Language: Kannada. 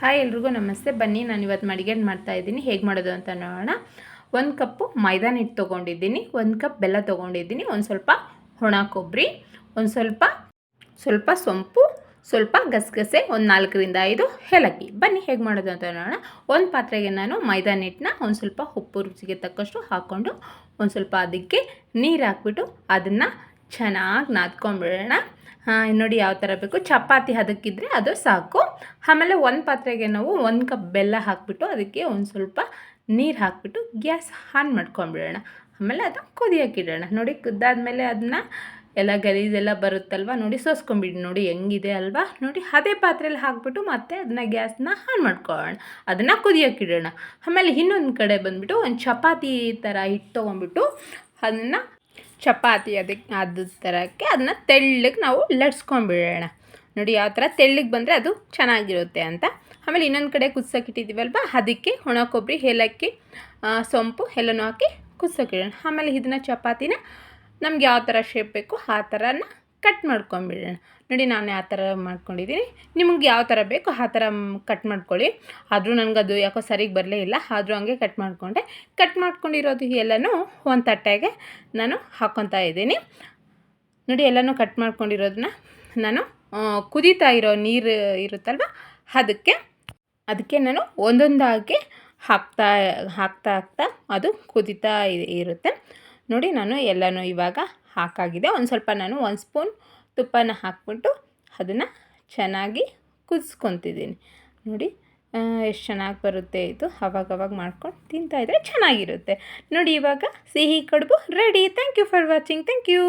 ಹಾಯ್ ಎಲ್ರಿಗೂ ನಮಸ್ತೆ. ಬನ್ನಿ, ನಾನು ಇವತ್ತು ಮಡಿಗೆ ಮಾಡ್ತಾ ಇದ್ದೀನಿ. ಹೇಗೆ ಮಾಡೋದು ಅಂತ ನೋಡೋಣ. ಒಂದು ಕಪ್ಪು ಮೈದಾ ಹಿಟ್ಟು ತೊಗೊಂಡಿದ್ದೀನಿ. ಒಂದು ಕಪ್ ಬೆಲ್ಲ ತೊಗೊಂಡಿದ್ದೀನಿ. ಒಂದು ಸ್ವಲ್ಪ ಒಣ ಕೊಬ್ಬರಿ ಒಂದು ಸ್ವಲ್ಪ ಸ್ವಲ್ಪ ಸೊಂಪು, ಸ್ವಲ್ಪ ಗಸಗಸೆ, ಒಂದು ನಾಲ್ಕರಿಂದ ಐದು ಏಲಕ್ಕಿ. ಬನ್ನಿ, ಹೇಗೆ ಮಾಡೋದು ಅಂತ ನೋಡೋಣ. ಒಂದು ಪಾತ್ರೆಗೆ ನಾನು ಮೈದಾ ಹಿಟ್ಟನ್ನ ಒಂದು ಸ್ವಲ್ಪ ಉಪ್ಪು ರುಚಿಗೆ ತಕ್ಕಷ್ಟು ಹಾಕ್ಕೊಂಡು ಒಂದು ಸ್ವಲ್ಪ ಅದಕ್ಕೆ ನೀರು ಹಾಕ್ಬಿಟ್ಟು ಅದನ್ನು ಚೆನ್ನಾಗಿ ನಾದ್ಕೊಂಡ್ಬಿಡೋಣ. ನೋಡಿ ಯಾವ ಥರ ಬೇಕು. ಚಪಾತಿ ಅದಕ್ಕಿದ್ರೆ ಅದು ಸಾಕು. ಆಮೇಲೆ ಒಂದು ಪಾತ್ರೆಗೆ ನಾವು ಒಂದು ಕಪ್ ಬೆಲ್ಲ ಹಾಕಿಬಿಟ್ಟು ಅದಕ್ಕೆ ಒಂದು ಸ್ವಲ್ಪ ನೀರು ಹಾಕಿಬಿಟ್ಟು ಗ್ಯಾಸ್ ಆನ್ ಮಾಡ್ಕೊಂಡ್ಬಿಡೋಣ. ಆಮೇಲೆ ಅದು ಕುದಿಯೋಕ್ಕಿಡೋಣ ನೋಡಿ ಕುದ್ದಾದಮೇಲೆ ಅದನ್ನ ಎಲ್ಲ ಗಲೀಜೆಲ್ಲ ಬರುತ್ತಲ್ವ? ನೋಡಿ ಸೋಸ್ಕೊಂಬಿಡಿ ನೋಡಿ ಹೆಂಗಿದೆ ಅಲ್ವಾ? ನೋಡಿ ಅದೇ ಪಾತ್ರೆಯಲ್ಲಿ ಹಾಕ್ಬಿಟ್ಟು ಮತ್ತೆ ಅದನ್ನ ಗ್ಯಾಸ್ನ ಆನ್ ಮಾಡ್ಕೊಳ್ಳೋಣ. ಅದನ್ನು ಕುದಿಯೋಕ್ಕಿಡೋಣ ಆಮೇಲೆ ಇನ್ನೊಂದು ಕಡೆ ಬಂದುಬಿಟ್ಟು ಒಂದು ಚಪಾತಿ ಥರ ಹಿಟ್ಟು ತೊಗೊಂಡ್ಬಿಟ್ಟು ಅದನ್ನು ಚಪಾತಿ ಅದಕ್ಕೆ ಅದ ಥರಕ್ಕೆ ಅದನ್ನ ತೆಳ್ಳಗೆ ನಾವು ಲಟ್ಸ್ಕೊಂಡ್ಬಿಡೋಣ. ನೋಡಿ ಯಾವ ಥರ ತೆಳ್ಳಗೆ ಬಂದರೆ ಅದು ಚೆನ್ನಾಗಿರುತ್ತೆ ಅಂತ. ಆಮೇಲೆ ಇನ್ನೊಂದು ಕಡೆ ಕುದಿಸೋಕ್ಕಿಟ್ಟಿದ್ದೀವಲ್ವ ಅದಕ್ಕೆ ಒಣ ಕೊಬ್ಬರಿ, ಏಲಕ್ಕಿ ಸೊಂಪು ಎಲ್ಲನೂ ಹಾಕಿ ಕುದಿಸೋಕ್ಕಿಡೋಣ ಆಮೇಲೆ ಇದನ್ನ ಚಪಾತಿನ ನಮ್ಗೆ ಯಾವ ಥರ ಶೇಪ್ ಬೇಕು ಆ ಥರನ ಕಟ್ ಮಾಡ್ಕೊಂಬಿಡೋಣ. ನೋಡಿ ನಾನು ಯಾವ ಥರ ಮಾಡ್ಕೊಂಡಿದ್ದೀನಿ. ನಿಮ್ಗೆ ಯಾವ ಥರ ಬೇಕು ಆ ಥರ ಕಟ್ ಮಾಡ್ಕೊಳ್ಳಿ. ಆದರೂ ಅದು ಯಾಕೋ ಸರಿಗೆ ಬರಲೇ ಇಲ್ಲ. ಆದರೂ ಹಂಗೆ ಕಟ್ ಮಾಡಿಕೊಂಡೆ. ಕಟ್ ಮಾಡ್ಕೊಂಡಿರೋದು ಎಲ್ಲನೂ ಒಂದು ತಟ್ಟೆಗೆ ನಾನು ಹಾಕ್ಕೊತಾ ಇದ್ದೀನಿ. ನೋಡಿ ಎಲ್ಲನೂ ಕಟ್ ಮಾಡ್ಕೊಂಡಿರೋದನ್ನ ನಾನು ಕುದೀತಾ ಇರೋ ನೀರು ಇರುತ್ತಲ್ವ ಅದಕ್ಕೆ ಅದಕ್ಕೆ ನಾನು ಒಂದೊಂದಾಗಿ ಹಾಕ್ತಾ ಹಾಕ್ತಾ ಹಾಕ್ತಾ ಅದು ಕುದೀತಾ ಇರುತ್ತೆ. ನೋಡಿ ನಾನು ಎಲ್ಲನೂ ಇವಾಗ ಹಾಕಾಗಿದೆ. ಒಂದು ಸ್ವಲ್ಪ ನಾನು ಒಂದು ಸ್ಪೂನ್ ತುಪ್ಪನ ಹಾಕ್ಬಿಟ್ಟು ಅದನ್ನು ಚೆನ್ನಾಗಿ ಕುದಿಸ್ಕೊತಿದ್ದೀನಿ. ನೋಡಿ ಎಷ್ಟು ಚೆನ್ನಾಗಿ ಬರುತ್ತೆ ಇದು. ಅವಾಗವಾಗ ಅವಾಗ ಮಾಡ್ಕೊಂಡು ತಿಂತಾಯಿದ್ರೆ ಚೆನ್ನಾಗಿರುತ್ತೆ. ನೋಡಿ ಇವಾಗ ಸಿಹಿ ಕಡುಬು ready. Thank you for watching thank you